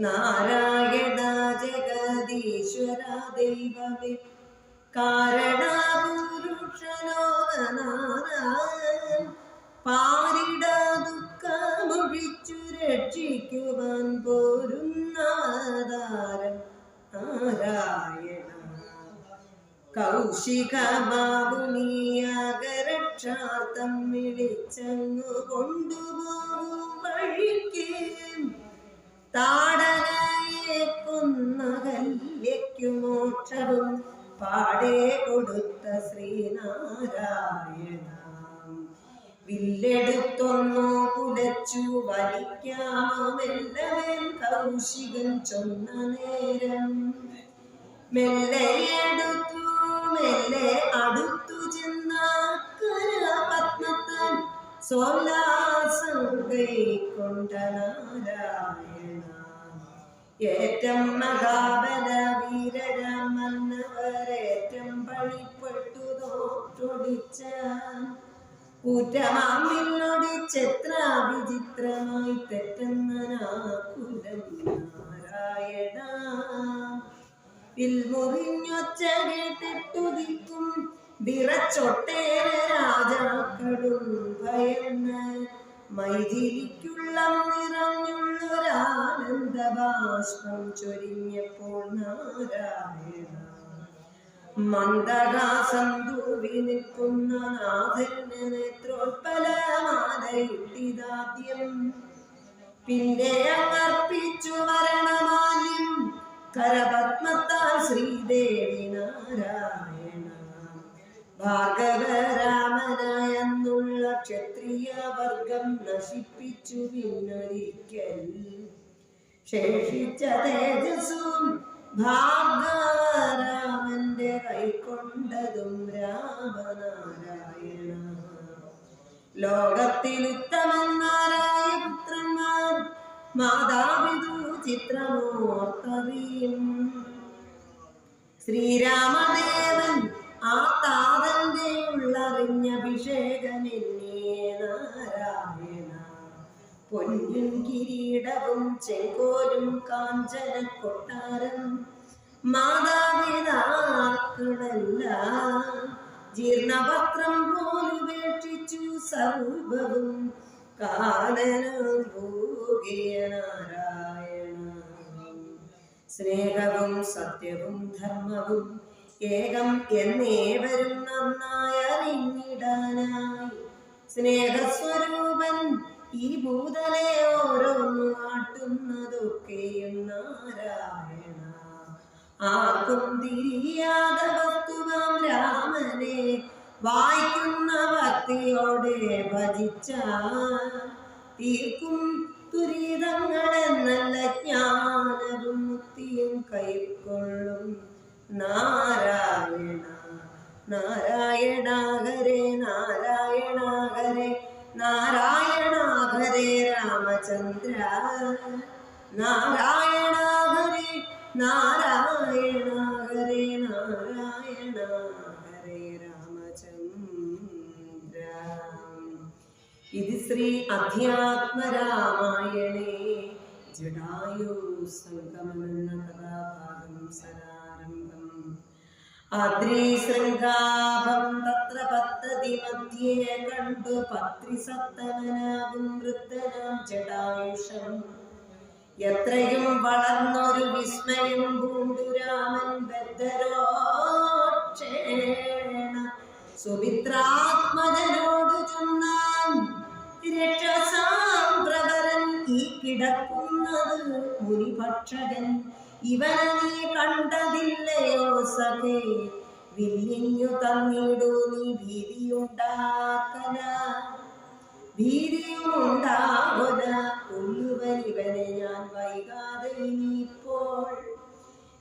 നാരായണ ജഗദീശ്വര ദൈവമേ. കാരണപുരുഷലോകനാഥൻ പാരിട ദുഃഖമൊഴിച്ചു രക്ഷിക്കുവാൻ പോരുന്നാധാരം നാരായണ കൗശികമാവുനിയാകരക്ഷാർത്ഥം വിളിച്ചങ്ങു കൊണ്ടുപോകും വഴിക്ക്. കൊന്ന മോക്ഷവും പാടേ കൊടുത്ത ശ്രീനാരായണ. വില്ലെടുത്തൊന്നു കുലച്ചു വലിക്കാമെല്ലവൻ കൗശികൻ ചൊന്ന നേരം. മെല്ലെ എടുത്തു മെല്ലെ അടുത്തു ചെന്ന പത്മത്താൻ സോലാസം കൈക്കൊണ്ട നാരായണ ഏറ്റം മഹാബല വീരരാമന്നവരേറ്റം പഴിപ്പെട്ടു തോറ്റൊടിച്ച ഊറ്റമാമിന്നൊടിച്ചെത്ര വിചിത്രമായി തെറ്റുന്നനാ കുലം നാരായണ വിറച്ചൊട്ടേറെ രാജാക്കളും ഭയന്ന് മൈതിരിക്കുള്ള നിറഞ്ഞുള്ളൊരാനന്ദ ബാഷ്പം ചൊരിഞ്ഞപ്പോൾ നാരായണ. മന്ദഹാസം തൂവി നിൽക്കുന്ന നാഥന് നേത്രോത്പലമാതയിട്ടിതാദ്യം പിന്നെ അങ്ങർപ്പിച്ചു മരണമാലിം കരപത്മത്താൽ ശ്രീദേവി ഭാർഗവരാമനായെന്നുള്ള ക്ഷത്രിയ വർഗം നശിപ്പിച്ചു പിന്നൊരിക്കൽ ശേഷിച്ച തേജസ്സും ഭാഗവരാമന്റെ കൈക്കൊണ്ടതും രാമനാരായണ. ലോകത്തിൽ ഉത്തമന്മാരായ പുത്രന്മാർ മാതാപിതു ചിത്രമോർത്തറിയും ശ്രീരാമദേവൻ ആ താതന്റെ ഉള്ളറിഞ്ഞ അഭിഷേകമെന്നേ നാരായണ. പൊന്നും കിരീടവും ചെങ്കോലും കാഞ്ചന കൊട്ടാരം മാതാപിതാക്കളല്ല ജീർണപത്രം പോലുപേക്ഷിച്ചു സർവവും കാലനം ഭൂകിയ നാരായണ. സ്നേഹവും സത്യവും ധർമ്മവും ഏകം എന്നേവരും നന്നായി അറിഞ്ഞിടാനായി. സ്നേഹസ്വരൂപൻ ഈ ഭൂതലെ ഓരോന്നു ആട്ടുന്നതൊക്കെയും നാരായണ ആർക്കും തിരിയാതെ വസ്തുവാം രാമനെ വായിക്കുന്ന ഭക്തിയോടെ ഭജിച്ച തീർക്കും നാരായണ ഹരേ നാരായണ ഹരേ നാരായണ ഹരേ രാമചന്ദ്ര. നാരായണ ഹരേ നാരായണ ഹരേ നാരായണ ഹരേ രാമചന്ദ്ര. ഇത് ശ്രീ അധ്യാത്മരാമായണേ ജടായു സംഗമെന്ന കഥാഭാഗം സരാരംഭം ആദ്രീശൃംഗാഭം തത്ര പദ്ധതി മധ്യേ കണ്ടു പത്രിസത്തമനാകും വൃത്തനാം ജടായുഷം. എത്രയും വളർന്നൊരു വിസ്മയം പൂണ്ടുരാമൻ ബദ്ധരോക്ഷേണ. സുമിത്രാത്മജനോട് ചൊന്നാൻ രക്ഷസാം പ്രവരൻ ഈ കിടക്കുന്നത് മുനിഭക്ഷകൻ ഇവനെ നീ കണ്ടതില്ലയോ സഖേ വില്ലിഞ്ഞു തന്നിടൂ നീ ഭീതിയുണ്ടാക്കല. ഭീതിയുണ്ടാകുല കൊല്ലുവൻ ഇവനെ ഞാൻ വൈകാതെ ഇനിയിപ്പോൾ.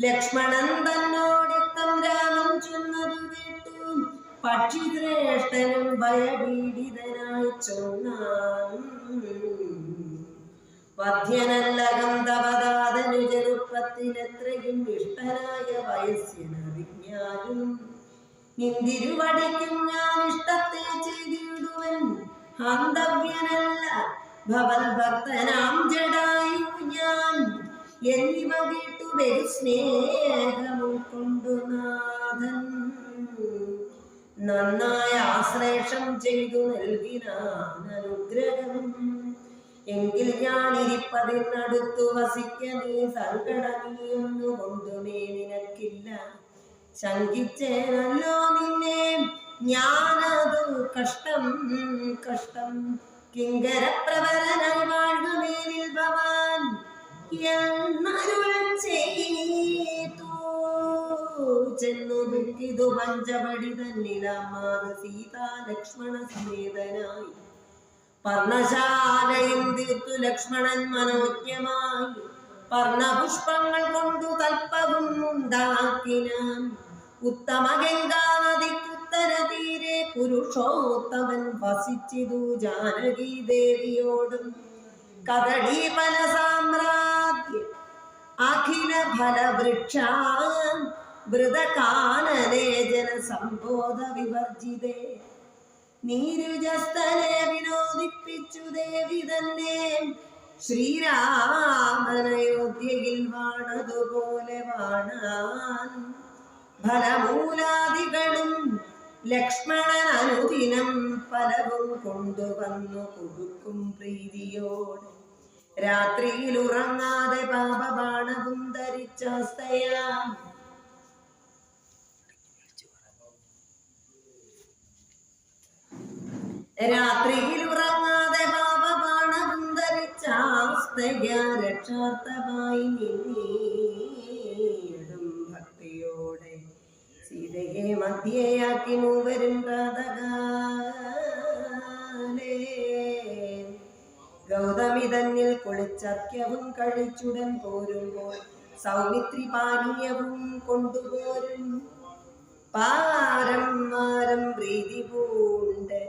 ലക്ഷ്മണൻ രാമം രാമൻ ചൊന്നതു കേട്ടു. പക്ഷിശ്രേഷ്ഠനും ഭയപീഡിതനായി ചൊന്നാൻ വധ്യനല്ല ഗന്ധവദാതനു ചെറുപ്പത്തിലെത്രയും ഇഷ്ടനായ വയസ്യനറിഞ്ഞാലും നിന്തിരുവടിക്കും ഞാൻ ഇഷ്ടത്തെ ചെയ്തിടുവൻ ഹന്തവ്യനല്ല. ഭവൽ ഭക്തനാം ജഡായു ഞാൻ. എന്നിവ കേട്ടു ബഹുസ്നേഹം ഉൾക്കൊണ്ടു നാഥൻ. നന്നായ ആശ്ലേഷം ചെയ്തു നൽകിനാൻ അനുഗ്രഹം. എങ്കിൽ ഞാൻ ഇരിപ്പതിനടുത്തു വസിക്ക നീ സങ്കടമീയൊന്നു കൊണ്ടുമേ നിനക്കില്ല. ശങ്കിച്ചേനല്ലോ നിന്നെ. ഞാനതു കഷ്ടം കഷ്ടം. കിങ്കരപ്രവരനായി വാഴുമേനിൽ ഭവാൻ. എന്നരുൾ ചെയ്തു. ചെന്നു വിട്ടിതു പഞ്ചപടി തന്നിലമാത സീതാ ലക്ഷ്മണ സമേതനായി. പർണശാലയും തീർത്തു ലക്ഷ്മണൻ മനോജ്ഞമായി. പർണപുഷ്പങ്ങൾ കൊണ്ടു തൽപ്പവും ഉണ്ടാക്കിനാൻ ഉത്തമ ഗംഗാ നദിക്കുത്തര തീരെ പുരുഷോത്തമൻ വസിച്ചിതു ജാനകി ദേവിയോടും കദളീപന സാമ്രാജ്യ അഖില ഫലവൃക്ഷ വൃതകാനേ ജനസംബോധ വിവർജിതേ നീരുജസ്തനെ വിനോദിപ്പിച്ചു ദേവി തന്നെ. ശ്രീരാമനയോധ്യയിൽ വാണതുപോലെ വാണാൻ. ഫലമൂലാദികളും ലക്ഷ്മണൻ അനുദിനം ഫലവും കൊണ്ടുവന്നു കൊടുക്കും പ്രീതിയോട്. രാത്രിയിൽ ഉറങ്ങാതെ പാപബാണവും ധരിച്ചാസ്തയാം രാത്രിയിൽ ഉറങ്ങാതെ പാപബാണവും ധരിച്ചാസ്തയ രക്ഷാർത്ഥമായി നിന്നീടും ഭക്തിയോടെ സീതയെ മധ്യയാക്കി മൂവരും ഗൗതമി തന്നിൽ കുളിച്ചത്യവും കഴിച്ചുടൻ പോരുമ്പോൾ സൗമിത്രി പാനീയവും കൊണ്ടുപോരും പാരം മാരം പ്രീതി പൂണ്ട്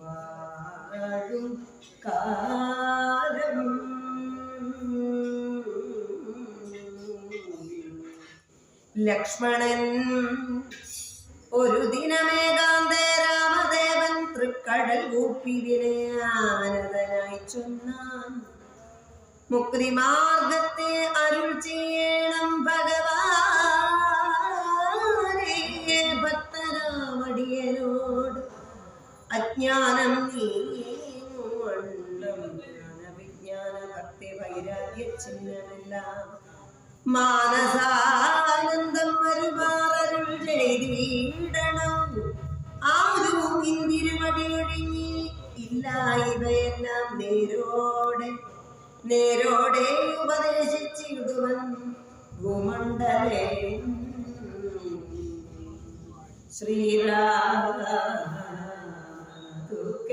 വാഴും ലക്ഷ്മണൻ ഒരു ദിനമേകാന്തേ രാമദേവൻ തൃക്കടൽ കൂപ്പിതിനെ ആനതനായി ചൊന്നാൻ. മുക്തിമാർഗത്തെ അരുൾ ചെയ്യണം ഭഗവാനേ ജ്ഞാനവിജ്ഞാന ഭക്തി വൈരാഗ്യ മാനസാനന്ദം വരുമാറരുൾ ചെയ്തിടണം. ആരും ഇന്തിരുമടി ഒഴിഞ്ഞി ഇല്ല ഇവയെല്ലാം നേരോടെ നേരോടെ ഉപദേശിച്ചിടുവൻ ഭൂമണ്ഡലേ.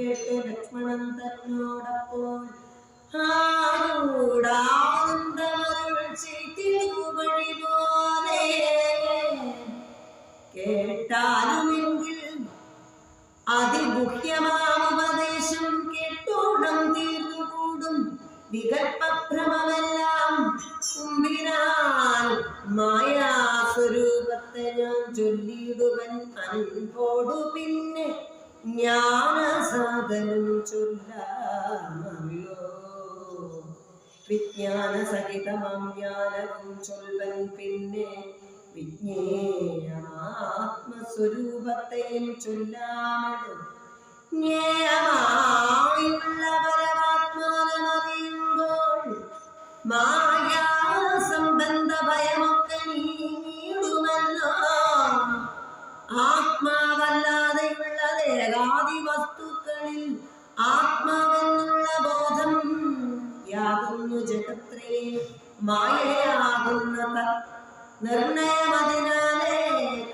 കേട്ട് ലക്ഷ്മണൻ തന്നോടപ്പോൾ ആരൂടാനന്ദമരുൾ ചെയ്തിതു വഴി പോലെ കേട്ടാലുമെങ്കിൽ അതിഗുഹ്യമാമുപദേശം കേട്ടോണം തീർന്നുകൂടും വികൽപ്പഭ്രമമെല്ലാം വിജ്ഞാന സഹിതമാം ജ്ഞാനവും ചൊൽവൻ പിന്നെ വിജ്ഞേയമാത്മസ്വരൂപത്തെയും പരമാത്മാനമറിയുമ്പോൾ മായാ ആത്മാവല്ലാതെയുള്ള ദേഹാദി വസ്തുക്കളിൽ ആത്മാവെന്നുള്ള ബോധം യാതൊന്നു ജഗത്രേ മായയാകുന്ന നിർണയമതിനാലേ നിർണയമതിനാലേ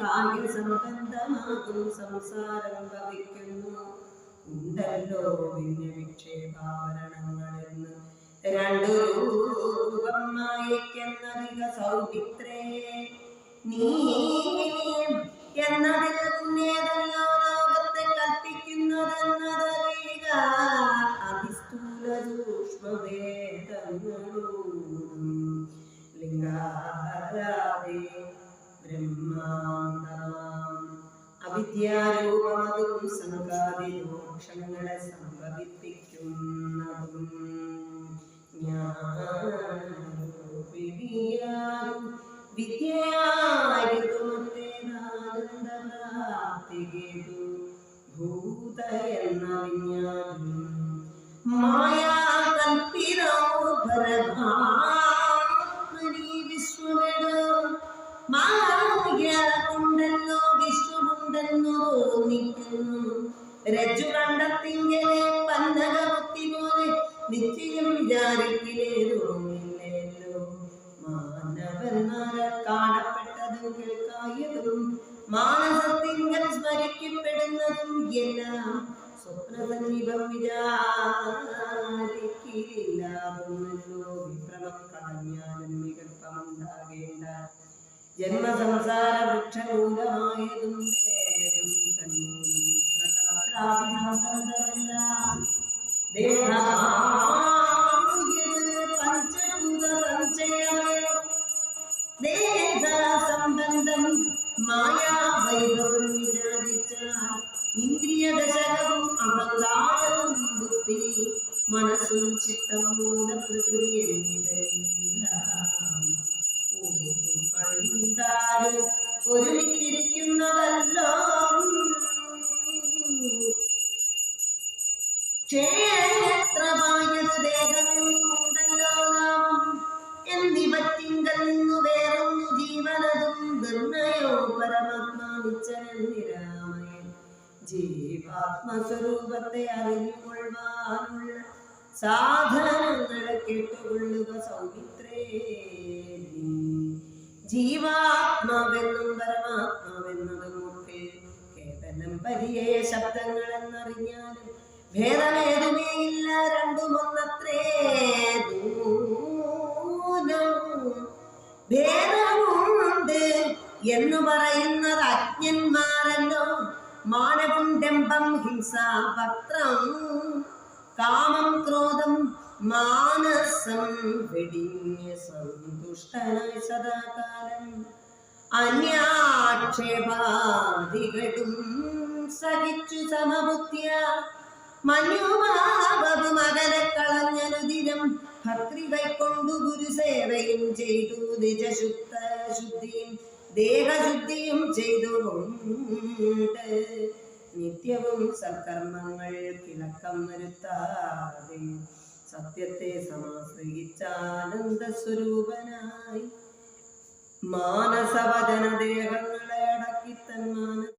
കാര്യസംബന്ധമാകും സംസാരം ഭവിക്കുന്നു. ഉണ്ടല്ലോ പിന്നെ വിക്ഷേപാവരണങ്ങളെന്ന്. രണ്ടു രൂപം മായയ്ക്കെന്നറിക സൗമിത്രേ. നീ എന്നതിൽ മുന്നേതല്ലോ ദോഷങ്ങളെ സംഭവിപ്പിക്കുന്നതും ഞാൻ ഭൂത എന്ന വിജ്ഞാനം മായാ കൽപ്പിതോ ഭരഭാമണി വിശ്വമെടോ. മായാ കൊണ്ടല്ലോ രജ പോലെ നിശ്ചയം മാനവന്മാർ കാണപ്പെട്ടതും കേൾക്കായതും മാനസത്തിങ്കൽ സ്മരിക്കപ്പെടുന്നതും എല്ലാം സ്വപ്നസന്നിപം വിചാരിക്കില്ലാവുന്നല്ലോ. വിഭ്രമം കളഞ്ഞാലും വികല്പമുണ്ടാകേണ്ട ജന്മസംസാര വൃക്ഷമൂലമായതും ദേഹം பஞ்சபூத பஞ்சயமே தேக சம்பந்தம் மாயா வைபவம் விசாரிச்சார் இந்திரிய தசகம் அவங்காரம் புத்தி மனசும் சித்தம் மூல பிரகிருதி என்கிறதெல்லாம் ஓ கண்டாறு ജീവാത്മസ്വരൂപത്തെ അറിഞ്ഞുകൊള്ളുവാനുള്ള സാധനങ്ങളെ കേട്ടുകൊള്ളുക സൗമിത്രേ. ജീവാത്മാവെന്നും പരമാത്മാവെന്നതും ഒക്കെ കേവലം പരിയേ ശബ്ദങ്ങൾ എന്നറിഞ്ഞാലും ഭേദമേതുമേ ഇല്ല രണ്ടും ഒന്നത്രേ എന്ന് പറയുന്നത് അജ്ഞന്മാരല്ലോ മാനവും ഡംബം ഹിംസാപത്രം കാമം ക്രോധം മാനസം വെടിഞ്ഞ സന്തുഷ്ടനായി സദാകാലം. അന്യാക്ഷേപാദികളും സഹിച്ചു സമബുദ്ധിയ. മനുഭാവവും അകലെ കളഞ്ഞനുദിനം ഭക്തി കൈക്കൊണ്ടു ഗുരുസേവയും ചെയ്തു നിജശുദ്ധ ശുദ്ധിയും. ദേഹശുദ്ധിയും ചെയ്തുകൊണ്ട് നിത്യവും സത്കർമ്മങ്ങൾ കിളക്കം വരുത്താതെ സത്യത്തെ സമാശ്രയിച്ച ആനന്ദ സ്വരൂപനായി മാനസവചന ദേഹങ്ങളെ അടക്കി തന്മാന